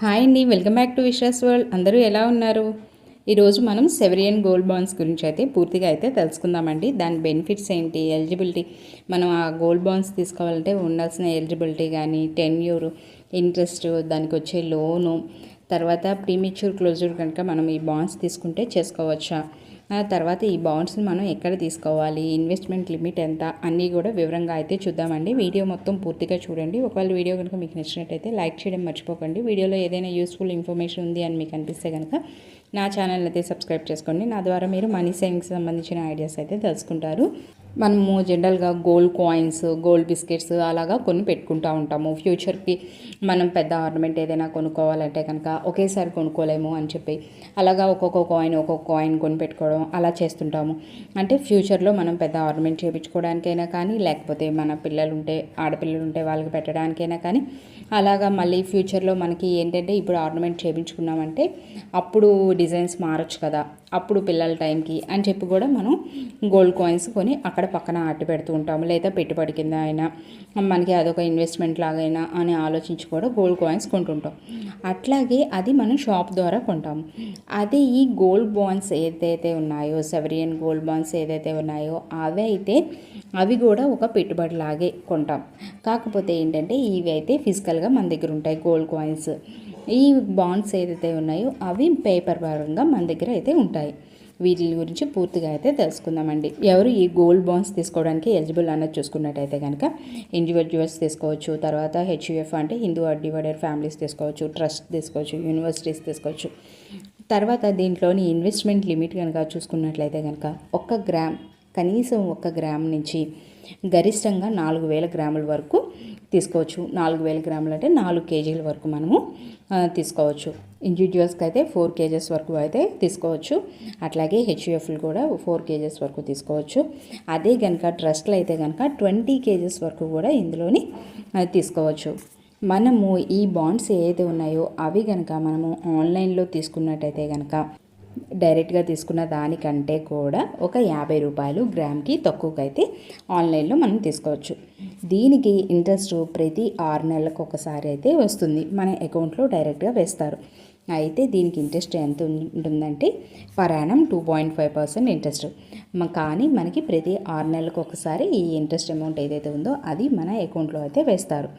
Hi అండి welcome back to Vishwas world. అందరూ ఎలా ఉన్నారు? ఈరోజు మనం సెవరియన్ గోల్డ్ బాండ్స్ గురించి అయితే పూర్తిగా అయితే తెలుసుకుందామండి. దాని బెనిఫిట్స్ ఏంటి ఎలిజిబిలిటీ? మనం ఆ గోల్డ్ బాండ్స్ తీసుకోవాలంటే ఉండాల్సిన ఎలిజిబిలిటీ కానీ టెన్యూర్ ఇంట్రెస్ట్ దానికి వచ్చే లోను తర్వాత ప్రీమెచ్యూర్ క్లోజర్ కనుక మనం ఈ బాండ్స్ తీసుకుంటే చేసుకోవచ్చా? తర్వాత ఈ బాండ్స్ని మనం ఎక్కడ తీసుకోవాలి? ఇన్వెస్ట్మెంట్ లిమిట్ ఎంత? అన్నీ కూడా వివరంగా అయితే చూద్దామండి. వీడియో మొత్తం పూర్తిగా చూడండి. ఒకవేళ వీడియో కనుక మీకు నచ్చినట్టయితే లైక్ చేయడం మర్చిపోకండి. వీడియోలో ఏదైనా యూస్ఫుల్ ఇన్ఫర్మేషన్ ఉంది అని మీకు అనిపిస్తే కనుక నా ఛానల్ అయితే సబ్స్క్రైబ్ చేసుకోండి. నా ద్వారా మీరు మనీ సేవింగ్స్ సంబంధించిన ఐడియాస్ అయితే తెలుసుకుంటారు. మనము జనరల్గా గోల్డ్ కాయిన్స్ గోల్డ్ బిస్కెట్స్ అలాగా కొన్ని పెట్టుకుంటూ ఉంటాము. ఫ్యూచర్కి మనం పెద్ద ఆర్నమెంట్ ఏదైనా కొనుక్కోవాలంటే కనుక ఒకేసారి కొనుక్కోలేము అని చెప్పి అలాగా ఒక్కొక్క కాయిన్ ఒక్కొక్క కాయిన్ కొని పెట్టుకోవడం అలా చేస్తుంటాము. అంటే ఫ్యూచర్లో మనం పెద్ద ఆర్నమెంట్ చేయించుకోవడానికైనా కానీ లేకపోతే మన పిల్లలు ఉంటే ఆడపిల్లలు ఉంటే వాళ్ళకి పెట్టడానికైనా కానీ అలాగా మళ్ళీ ఫ్యూచర్లో మనకి ఏంటంటే ఇప్పుడు ఆర్నమెంట్ చేయించుకున్నామంటే అప్పుడు డిజైన్స్ మారచ్చు కదా. అప్పుడు పిల్లల టైంకి అని చెప్పి కూడా మనం గోల్డ్ కాయిన్స్ కొని అక్కడ పక్కన అట్టి పెడుతూ ఉంటాము. లేదా పెట్టుబడి కింద అయినా మనకి అదొక ఇన్వెస్ట్మెంట్ లాగైనా అని ఆలోచించి కూడా గోల్డ్ కాయిన్స్ కొంటుంటాం. అట్లాగే అది మనం షాప్ ద్వారా కొంటాము. అదే ఈ గోల్డ్ బాండ్స్ ఏదైతే ఉన్నాయో సెవరియన్ గోల్డ్ బాండ్స్ ఏదైతే ఉన్నాయో అవి అయితే అవి కూడా ఒక పెట్టుబడి లాగే కొంటాం. కాకపోతే ఏంటంటే ఇవి అయితే ఫిజికల్గా మన దగ్గర ఉంటాయి గోల్డ్ కాయిన్స్. ఈ బాండ్స్ ఏదైతే ఉన్నాయో అవి పేపర్ పరంగా మన దగ్గర అయితే ఉంటాయి. వీటి గురించి పూర్తిగా అయితే తెలుసుకుందామండి. ఎవరు ఈ గోల్డ్ బాండ్స్ తీసుకోవడానికి ఎలిజిబుల్ అన్నది చూసుకున్నట్టయితే కనుక ఇండివిజువల్స్ తీసుకోవచ్చు తర్వాత హెచ్యుఎఫ్ అంటే హిందూ డివైడర్ ఫ్యామిలీస్ తీసుకోవచ్చు ట్రస్ట్ తీసుకోవచ్చు యూనివర్సిటీస్ తీసుకోవచ్చు. తర్వాత దీంట్లోని ఇన్వెస్ట్మెంట్ లిమిట్ కనుక చూసుకున్నట్లయితే కనుక ఒక్క గ్రామ్ కనీసం ఒక్క గ్రామ్ నుంచి గరిష్టంగా నాలుగు వేల గ్రాముల వరకు తీసుకోవచ్చు. నాలుగు వేల గ్రాములు అంటే నాలుగు కేజీల వరకు మనము తీసుకోవచ్చు. ఇండివిజువల్స్కి అయితే ఫోర్ కేజెస్ వరకు అయితే తీసుకోవచ్చు. అట్లాగే హెచ్యుఎఫ్లు కూడా ఫోర్ కేజెస్ వరకు తీసుకోవచ్చు. అదే కనుక ట్రస్ట్లు అయితే కనుక ట్వంటీ కేజెస్ వరకు కూడా ఇందులోని తీసుకోవచ్చు. మనము ఈ బాండ్స్ ఏవైతే ఉన్నాయో అవి కనుక మనము ఆన్లైన్లో తీసుకున్నట్టయితే కనుక డైరెక్ట్గా తీసుకున్న దానికంటే కూడా ఒక యాభై రూపాయలు గ్రామ్కి తక్కువకైతే ఆన్లైన్లో మనం తీసుకోవచ్చు. దీనికి ఇంట్రెస్ట్ ప్రతి ఆరు నెలలకు ఒకసారి అయితే వస్తుంది. మన అకౌంట్లో డైరెక్ట్గా వేస్తారు. అయితే దీనికి ఇంట్రెస్ట్ ఎంత ఉంటుందంటే పరాణం two point five percent interest. కానీ మనకి ప్రతి ఆరు నెలలకు ఒకసారి ఈ ఇంట్రెస్ట్ అమౌంట్ ఏదైతే ఉందో అది మన అకౌంట్లో అయితే వేస్తారు.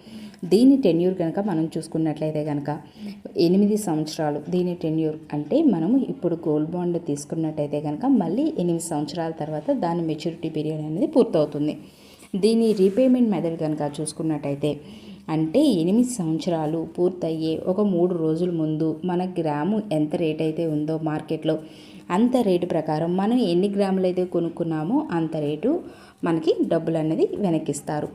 దీని టెన్యూర్ కనుక మనం చూసుకున్నట్లయితే కనుక ఎనిమిది సంవత్సరాలు దీని టెన్యూర్ అంటే మనము ఇప్పుడు గోల్డ్ బాండ్ తీసుకున్నట్టయితే కనుక మళ్ళీ ఎనిమిది సంవత్సరాల తర్వాత దాని మెచ్యూరిటీ పీరియడ్ అనేది పూర్తవుతుంది. దీని రీపేమెంట్ మెథడ్ కనుక చూసుకున్నట్టయితే అంటే ఎనిమిది సంవత్సరాలు పూర్తయ్యే ఒక మూడు రోజుల ముందు మన గ్రాము ఎంత రేట్ అయితే ఉందో మార్కెట్లో అంత రేటు ప్రకారం మనం ఎన్ని గ్రాములు అయితే కొనుక్కున్నామో అంత రేటు మనకి డబ్బులు అనేది వెనక్కిస్తారు.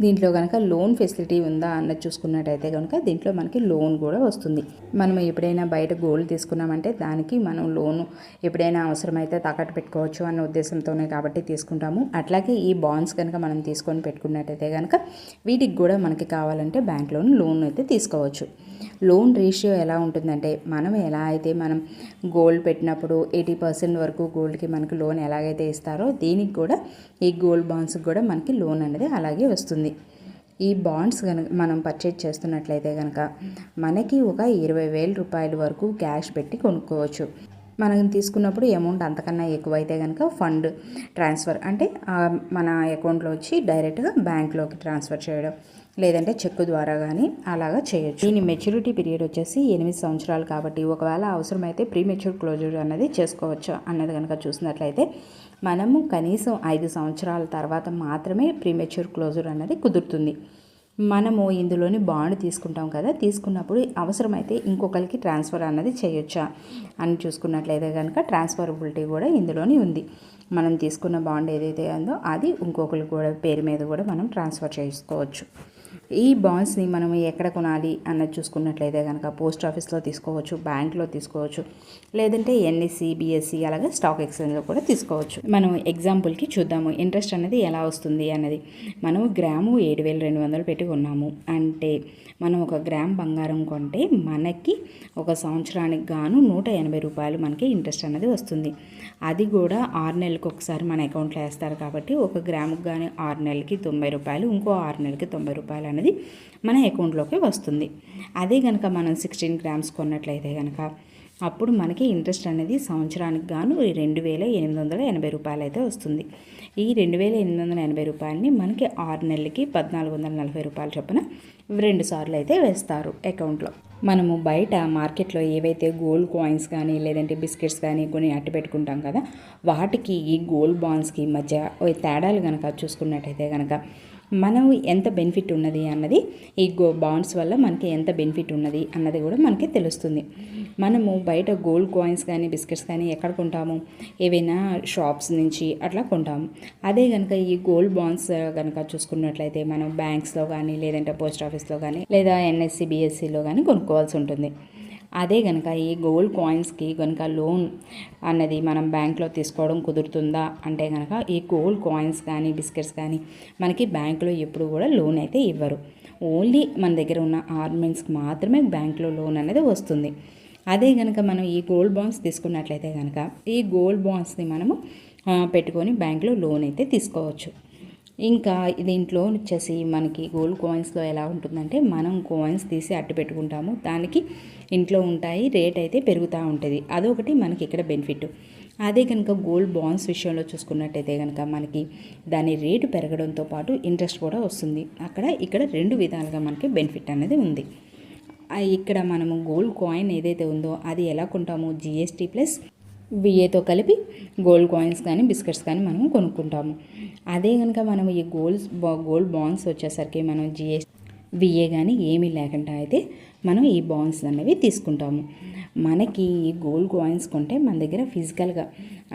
దీంట్లో కనుక లోన్ ఫెసిలిటీ ఉందా అన్నది చూసుకున్నట్టయితే కనుక దీంట్లో మనకి లోన్ కూడా వస్తుంది. మనం ఎప్పుడైనా బయట గోల్డ్ తీసుకున్నామంటే దానికి మనం లోను ఎప్పుడైనా అవసరమైతే తాకట్టు పెట్టుకోవచ్చు అన్న ఉద్దేశంతోనే కాబట్టి తీసుకుంటాము. అట్లాగే ఈ బాండ్స్ కనుక మనం తీసుకొని పెట్టుకున్నట్టయితే కనుక వీటికి కూడా మనకి కావాలంటే బ్యాంక్లోని లోన్ అయితే తీసుకోవచ్చు. లోన్ రేషియో ఎలా ఉంటుందంటే మనం ఎలా అయితే మనం గోల్డ్ పెట్టినప్పుడు ఎయిటీ పర్సెంట్ వరకు గోల్డ్కి మనకు లోన్ ఎలాగైతే ఇస్తారో దీనికి కూడా ఈ గోల్డ్ బాండ్స్కి కూడా మనకి లోన్ అనేది అలాగే వస్తుంది. ఈ బాండ్స్ కనుక మనం పర్చేజ్ చేస్తున్నట్లయితే కనుక మనకి ఒక ఇరవై వేల రూపాయల వరకు క్యాష్ పెట్టి కొనుక్కోవచ్చు. మనం తీసుకున్నప్పుడు అమౌంట్ అంతకన్నా ఎక్కువైతే కనుక ఫండ్ ట్రాన్స్ఫర్ అంటే మన అకౌంట్లో వచ్చి డైరెక్ట్గా బ్యాంక్లోకి ట్రాన్స్ఫర్ చేయడం లేదంటే చెక్కు ద్వారా కానీ అలాగా చేయొచ్చు. దీని మెచ్యూరిటీ పీరియడ్ వచ్చేసి ఎనిమిది సంవత్సరాలు కాబట్టి ఒకవేళ అవసరమైతే ప్రీ మెచ్యూర్ క్లోజర్ అనేది చేసుకోవచ్చు అన్నది కనుక చూసినట్లయితే మనము కనీసం ఐదు సంవత్సరాల తర్వాత మాత్రమే ప్రీ మెచ్యూర్ క్లోజర్ అనేది కుదురుతుంది. మనము ఇందులోని బాండ్ తీసుకుంటాం కదా తీసుకున్నప్పుడు అవసరమైతే ఇంకొకరికి ట్రాన్స్ఫర్ అన్నది చేయొచ్చా? అని చూసుకున్నట్లయితే కనుక ట్రాన్స్ఫరబిలిటీ కూడా ఇందులోని ఉంది. మనం తీసుకున్న బాండ్ ఏదైతే ఉందో అది ఇంకొకరు కూడా పేరు మీద కూడా మనం ట్రాన్స్ఫర్ చేసుకోవచ్చు. ఈ బాండ్స్ని మనం ఎక్కడ కొనాలి అన్నది చూసుకున్నట్లయితే కనుక పోస్ట్ ఆఫీస్లో తీసుకోవచ్చు బ్యాంక్లో తీసుకోవచ్చు లేదంటే ఎన్ఎస్సి బిఎస్సి అలాగే స్టాక్ ఎక్స్చేంజ్లో కూడా తీసుకోవచ్చు. మనం ఎగ్జాంపుల్కి చూద్దాము ఇంట్రెస్ట్ అనేది ఎలా వస్తుంది అన్నది. మనం గ్రాము ఏడు వేల రెండు వందలు పెట్టి ఉన్నాము అంటే మనం ఒక గ్రామ్ బంగారం కొంటే మనకి ఒక సంవత్సరానికి గాను నూట ఎనభై రూపాయలు మనకి ఇంట్రెస్ట్ అనేది వస్తుంది. అది కూడా ఆరు నెలలకు ఒకసారి మన అకౌంట్లో వేస్తారు కాబట్టి ఒక గ్రాముకి కానీ ఆరు నెలలకి తొంభై రూపాయలు ఇంకో ఆరు నెలలకి తొంభై రూపాయలు అనేది మన అకౌంట్లోకి వస్తుంది. అదే కనుక మనం సిక్స్టీన్ గ్రామ్స్ కొన్నట్లయితే కనుక అప్పుడు మనకి ఇంట్రెస్ట్ అనేది సంవత్సరానికి గాను రెండు వేల ఎనిమిది వందల ఎనభై రూపాయలు అయితే వస్తుంది. ఈ రెండు వేల ఎనిమిది వందల ఎనభై రూపాయలని మనకి ఆరు నెలలకి పద్నాలుగు వందల నలభై రూపాయలు చొప్పున రెండు సార్లు అయితే వేస్తారు అకౌంట్లో. మనము బయట మార్కెట్లో ఏవైతే గోల్డ్ కాయిన్స్ కానీ లేదంటే బిస్కెట్స్ కానీ కొన్ని అట్టు పెట్టుకుంటాం కదా వాటికి ఈ గోల్డ్ బాండ్స్కి మధ్య తేడాలు కనుక చూసుకున్నట్టయితే కనుక మనం ఎంత బెనిఫిట్ ఉన్నది అన్నది ఈ గో బాండ్స్ వల్ల మనకి ఎంత బెనిఫిట్ ఉన్నది అన్నది కూడా మనకి తెలుస్తుంది. మనము బయట గోల్డ్ కాయిన్స్ కానీ బిస్కెట్స్ కానీ ఎక్కడ కొంటాము? ఏవైనా షాప్స్ నుంచి అట్లా కొంటాము. అదే కనుక ఈ గోల్డ్ బాండ్స్ కనుక చూసుకున్నట్లయితే మనం బ్యాంక్స్లో కానీ లేదంటే పోస్ట్ ఆఫీస్లో కానీ లేదా ఎన్ఎస్సి బిఎస్సిలో కానీ కొనుక్కోవాల్సి ఉంటుంది. అదే కనుక ఈ గోల్డ్ కాయిన్స్కి కనుక లోన్ అన్నది మనం బ్యాంక్లో తీసుకోవడం కుదురుతుందా? అంటే కనుక ఈ గోల్డ్ కాయిన్స్ కానీ బిస్కెట్స్ కానీ మనకి బ్యాంకులో ఎప్పుడు కూడా లోన్ అయితే ఇవ్వరు. ఓన్లీ మన దగ్గర ఉన్న ఆర్నమెంట్స్కి మాత్రమే బ్యాంకులో లోన్ అనేది వస్తుంది. అదే కనుక మనం ఈ గోల్డ్ బాండ్స్ తీసుకున్నట్లయితే కనుక ఈ గోల్డ్ బాండ్స్ని మనము పెట్టుకొని బ్యాంకులో లోన్ అయితే తీసుకోవచ్చు. ఇంకా దీంట్లో వచ్చేసి మనకి గోల్డ్ కాయిన్స్లో ఎలా ఉంటుందంటే మనం కాయిన్స్ తీసి అట్టు పెట్టుకుంటాము. దానికి ఇంట్లో ఉంటాయి రేట్ అయితే పెరుగుతూ ఉంటుంది. అదొకటి మనకి ఇక్కడ బెనిఫిట్ అదే కనుక గోల్డ్ బాండ్స్ విషయంలో చూసుకున్నట్టయితే కనుక మనకి దాని రేటు పెరగడంతో పాటు ఇంట్రెస్ట్ కూడా వస్తుంది. అక్కడ ఇక్కడ రెండు విధాలుగా మనకి బెనిఫిట్ అనేది ఉంది. ఇక్కడ మనము గోల్డ్ కాయిన్ ఏదైతే ఉందో అది ఎలా కొంటాము? జిఎస్టీ ప్లస్ విఏతో కలిపి గోల్డ్ కాయిన్స్ కానీ బిస్కెట్స్ కానీ మనం కొనుక్కుంటాము. అదే కనుక మనం ఈ గోల్డ్ గోల్డ్ బాండ్స్ వచ్చేసరికి మనం జిఎస్ విఏ కానీ ఏమీ లేకుండా అయితే మనం ఈ బాండ్స్ అనేవి తీసుకుంటాము. మనకి ఈ గోల్డ్ కాయిన్స్ కొంటే మన దగ్గర ఫిజికల్గా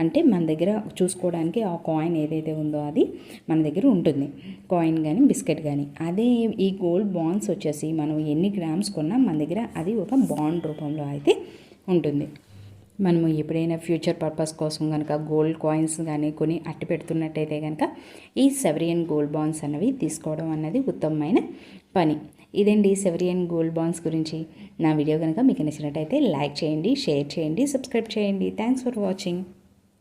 అంటే మన దగ్గర చూసుకోవడానికి ఆ కాయిన్ ఏదైతే ఉందో అది మన దగ్గర ఉంటుంది. కాయిన్ కానీ బిస్కెట్ కానీ అదే ఈ గోల్డ్ బాండ్స్ వచ్చేసి మనం ఎన్ని గ్రామ్స్ కొన్నా మన దగ్గర అది ఒక బాండ్ రూపంలో అయితే ఉంటుంది. మనము ఎప్పుడైనా ఫ్యూచర్ పర్పస్ కోసం కనుక గోల్డ్ కాయిన్స్ కానీ కొని అట్టి పెడుతున్నట్టయితే కనుక ఈ సెవరియన్ గోల్డ్ బాండ్స్ అనేవి తీసుకోవడం అన్నది ఉత్తమమైన పని. ఇదండి సెవరియన్ గోల్డ్ బాండ్స్ గురించి. నా వీడియో కనుక మీకు నచ్చినట్టయితే లైక్ చేయండి షేర్ చేయండి సబ్స్క్రైబ్ చేయండి. Thanks for watching.